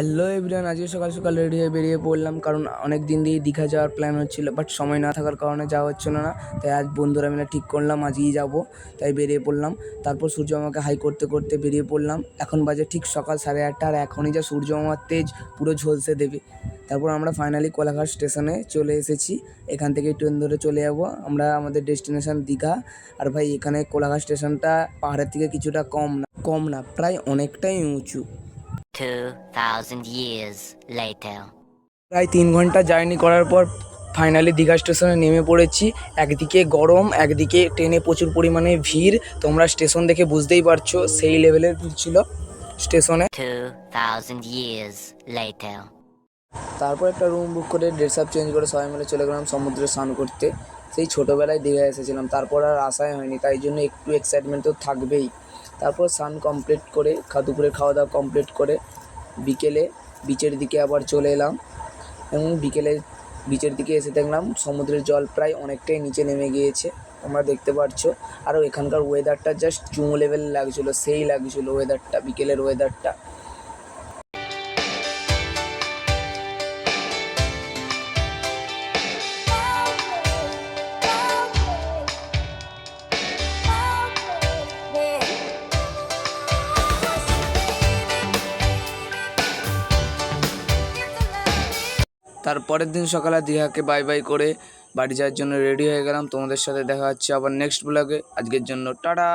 Hello everyone আজকে সকাল সকাল রেডি হয়ে বেরিয়ে পড়লাম কারণ অনেক দিন দিয়ে দীঘা যাওয়ার প্ল্যান হচ্ছিল বাট সময় না থাকার কারণে যাওয়া হচ্ছিল না, তাই আজ বন্ধুরা মিলে ঠিক করলাম, আজই যাব, তাই বেরিয়ে পড়লাম। তারপর সূর্য আমাকে হাই করতে করতে বেরিয়ে পড়লাম, এখন বাজে ঠিক সকাল সাড়ে আটটা, আর এখনই যা সূর্য মামার তেজ, পুরো ঝলসে দেবে। তারপর আমরা ফাইনালি কোলাঘাট স্টেশনে চলে এসেছি, এখান থেকে ট্রেন ধরে চলে যাব, আমরা আমাদের ডেস্টিনেশন দীঘা, আর ভাই এখানে কোলাঘাট স্টেশনটা পাহাড়ের থেকে কিছুটা কম না কম না, প্রায় অনেকটাই উঁচু। 2,000 years later. প্রায় তিন ঘণ্টা জার্নি করার পর ফাইনালি দীঘা স্টেশনে নেমে পড়েছি একদিকে গরম একদিকে ট্রেনে প্রচুর পরিমাণে ভিড় তোমরা স্টেশন দেখে বুঝতেই পারছ সেই লেভেলের ভিড় ছিল স্টেশনে 2,000 years later. তারপর একটা রুম বুক করে ড্রেস আপ চেঞ্জ করে সবাই মিলে চলে গেলাম সমুদ্রে স্নান করতে সেই ছোটোবেলায় দীঘা এসেছিলাম। তারপর আর আশাই হয়নি, তাই জন্য একটু এক্সাইটমেন্ট তো থাকবেই। তারপর স্নান কমপ্লিট করে দুপুরে খাওয়া দাওয়া কমপ্লিট করে বিকেলে বিচের দিকে আবার চলে এলাম। এবং বিকেলে বিচের দিকে এসে দেখলাম সমুদ্রের জল প্রায় অনেকটাই নিচে নেমে গিয়েছে। তোমরা দেখতে পাচ্ছ আরও এখানকার ওয়েদারটা জাস্ট চুমো লেভেল লাগছিল, সেই লাগছিল ওয়েদারটা বিকেলের ওয়েদারটা তারপরের দিন সকালে দীঘাকে বাই বাই করে বাড়ি যাওয়ার জন্য রেডি হয়ে গেলাম। তোমাদের সাথে দেখা হচ্ছে আবার নেক্সট ব্লগে আজকের জন্য টাটা।